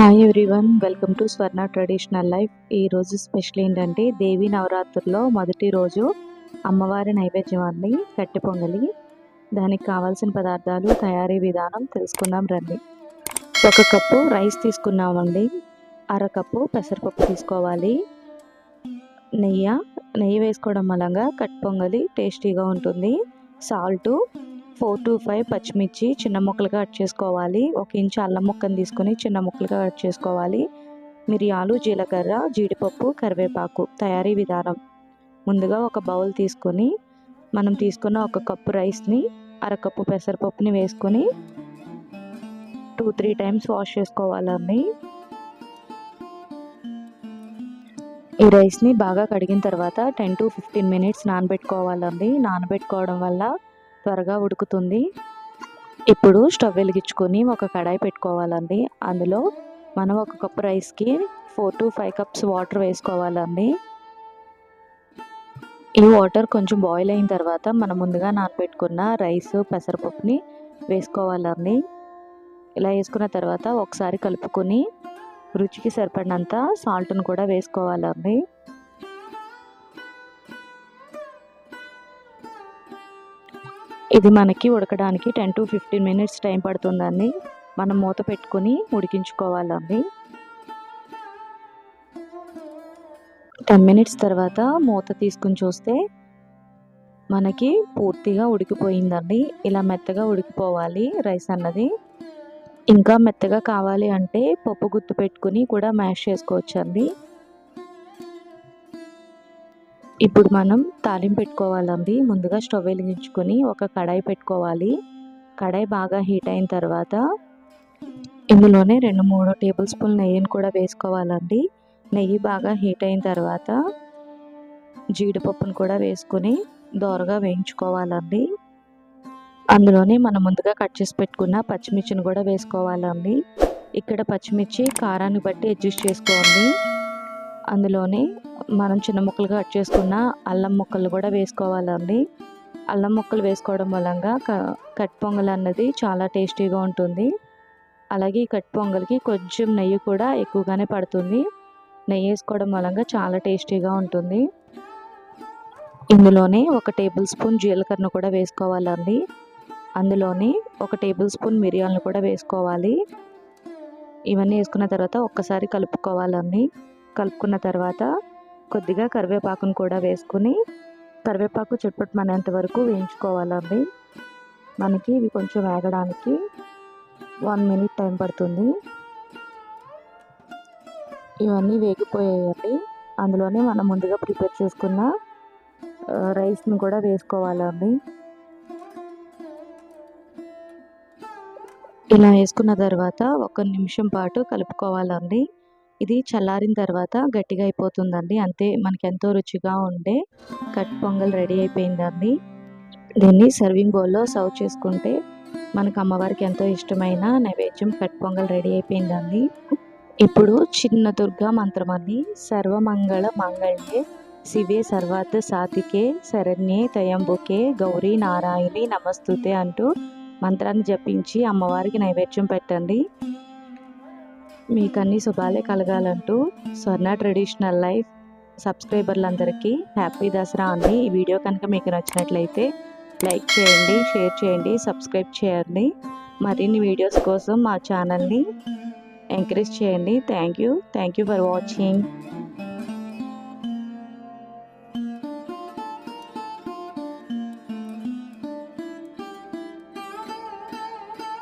Hi everyone welcome to Swarna traditional life ఈరోజు special ఏంటంటే దేవి నవరాత్రుల్లో మొదటి రోజు అమ్మవారి నైవేద్యం అండి కట్టె పొంగలి. దానికి కావాల్సిన పదార్థాలు తయారీ విధానం తెలుసుకుందాం రండి. ఒక కప్పు రైస్ తీసుకున్నామండి. అర కప్పు పెసరపప్పు తీసుకోవాలి. నెయ్యి నెయ్యి వేసుకోవడం వలన కట్ పొంగలి టేస్టీగా ఉంటుంది. సాల్టు ఫోర్ టు ఫైవ్ పచ్చిమిర్చి చిన్న ముక్కలుగా కట్ చేసుకోవాలి. ఒక ఇంచు అల్లం ముక్కను తీసుకొని చిన్న ముక్కలుగా కట్ చేసుకోవాలి. మిరియాలు జీలకర్ర జీడిపప్పు కరివేపాకు తయారీ విధానం. ముందుగా ఒక బౌల్ తీసుకొని మనం తీసుకున్న ఒక కప్పు రైస్ని అరకప్పు పెసరపప్పుని వేసుకొని టూ త్రీ టైమ్స్ వాష్ చేసుకోవాలండి. ఈ రైస్ని బాగా కడిగిన తర్వాత టెన్ టు ఫిఫ్టీన్ మినిట్స్ నానబెట్టుకోవాలండి. నానబెట్టుకోవడం వల్ల త్వరగా ఉడుకుతుంది. ఇప్పుడు స్టవ్ వెలిగించుకొని ఒక కడాయి పెట్టుకోవాలండి. అందులో మనం ఒక కప్ రైస్కి four to five cups water వేసుకోవాలండి. ఈ వాటర్ కొంచెం బాయిల్ అయిన తర్వాత మనం ముందుగా నానబెట్టుకున్న రైస్ పెసరపప్పుని వేసుకోవాలండి. ఇలా వేసుకున్న తర్వాత ఒకసారి కలుపుకొని రుచికి సరిపడినంత సాల్ట్ను కూడా వేసుకోవాలండి. ఇది మనకి ఉడకడానికి ten to fifteen minutes time పడుతుందండి. మనం మూత పెట్టుకొని ఉడికించుకోవాలండి. టెన్ మినిట్స్ తర్వాత మూత తీసుకుని చూస్తే మనకి పూర్తిగా ఉడికిపోయిందండి. ఇలా మెత్తగా ఉడికిపోవాలి రైస్ అన్నది. ఇంకా మెత్తగా కావాలి అంటే పప్పు గుత్తు పెట్టుకుని కూడా మ్యాష్ చేసుకోవచ్చండి. ఇప్పుడు మనం తాలింపు పెట్టుకోవాలండి. ముందుగా స్టవ్ వెలిగించుకొని ఒక కడాయి పెట్టుకోవాలి. కడాయి బాగా హీట్ అయిన తర్వాత ఇందులోనే రెండు మూడు టేబుల్ స్పూన్ నెయ్యిని కూడా వేసుకోవాలండి. నెయ్యి బాగా హీట్ అయిన తర్వాత జీడిపప్పును కూడా వేసుకొని దోరగా వేయించుకోవాలండి. అందులోనే మనం ముందుగా కట్ చేసి పెట్టుకున్న పచ్చిమిర్చిని కూడా వేసుకోవాలండి. ఇక్కడ పచ్చిమిర్చి కారాన్ని బట్టి అడ్జస్ట్ చేసుకోండి. అందులోనే మనం చిన్న ముక్కలుగా కట్ చేసుకున్న అల్లం ముక్కలు కూడా వేసుకోవాలండి. అల్లం ముక్కలు వేసుకోవడం వలన కట్ పొంగల్ అన్నది చాలా టేస్టీగా ఉంటుంది. అలాగే ఈ కట్ పొంగల్కి కొంచెం నెయ్యి కూడా ఎక్కువగానే పడుతుంది. నెయ్యి వేసుకోవడం వలన చాలా టేస్టీగా ఉంటుంది. ఇందులోనే ఒక టేబుల్ స్పూన్ జీలకర్రను కూడా వేసుకోవాలండి. అందులోనే ఒక టేబుల్ స్పూన్ మిరియాలను కూడా వేసుకోవాలి. ఇవన్నీ వేసుకున్న తర్వాత ఒక్కసారి కలుపుకోవాలండి. కలుపుకున్న తర్వాత కొద్దిగా కరివేపాకును కూడా వేసుకుని కరివేపాకు చుట్టుపట్టుమనేంత వరకు వేయించుకోవాలండి. మనకి ఇవి కొంచెం వేగడానికి వన్ మినిట్ టైం పడుతుంది. ఇవన్నీ వేగిపోయాయండి. అందులోనే మనం ముందుగా ప్రిపేర్ చేసుకున్న రైస్ని కూడా వేసుకోవాలండి. ఇలా వేసుకున్న తర్వాత ఒక నిమిషం పాటు కలుపుకోవాలండి. ఇది చల్లారిన తర్వాత గట్టిగా అయిపోతుందండి. అంతే మనకి ఎంతో రుచిగా ఉండే కట్ పొంగల్ రెడీ అయిపోయిందండి. దీన్ని సర్వింగ్ బౌల్లో సర్వ్ చేసుకుంటే మనకు అమ్మవారికి ఎంతో ఇష్టమైన నైవేద్యం కట్ పొంగల్ రెడీ అయిపోయిందండి. ఇప్పుడు చిన్న దుర్గా మంత్రం అండి. సర్వమంగళ మంగళే శివే సర్వార్థ సాతికే శరణ్యే తయంబుకే గౌరీ నారాయణి నమస్తుతే అంటూ మంత్రాన్ని జపించి అమ్మవారికి నైవేద్యం పెట్టండి. మీకు అన్ని శుభాలే కలగాలంటూ స్వర్ణ ట్రెడిషనల్ లైఫ్ సబ్స్క్రైబర్లందరికీ హ్యాపీ దసరా అండి. ఈ వీడియో కనుక మీకు నచ్చినట్లయితే లైక్ చేయండి షేర్ చేయండి సబ్స్క్రైబ్ చేయండి. మరిన్ని వీడియోస్ కోసం మా ఛానల్ని ఎంకరేజ్ చేయండి. Thank you. Thank you for watching.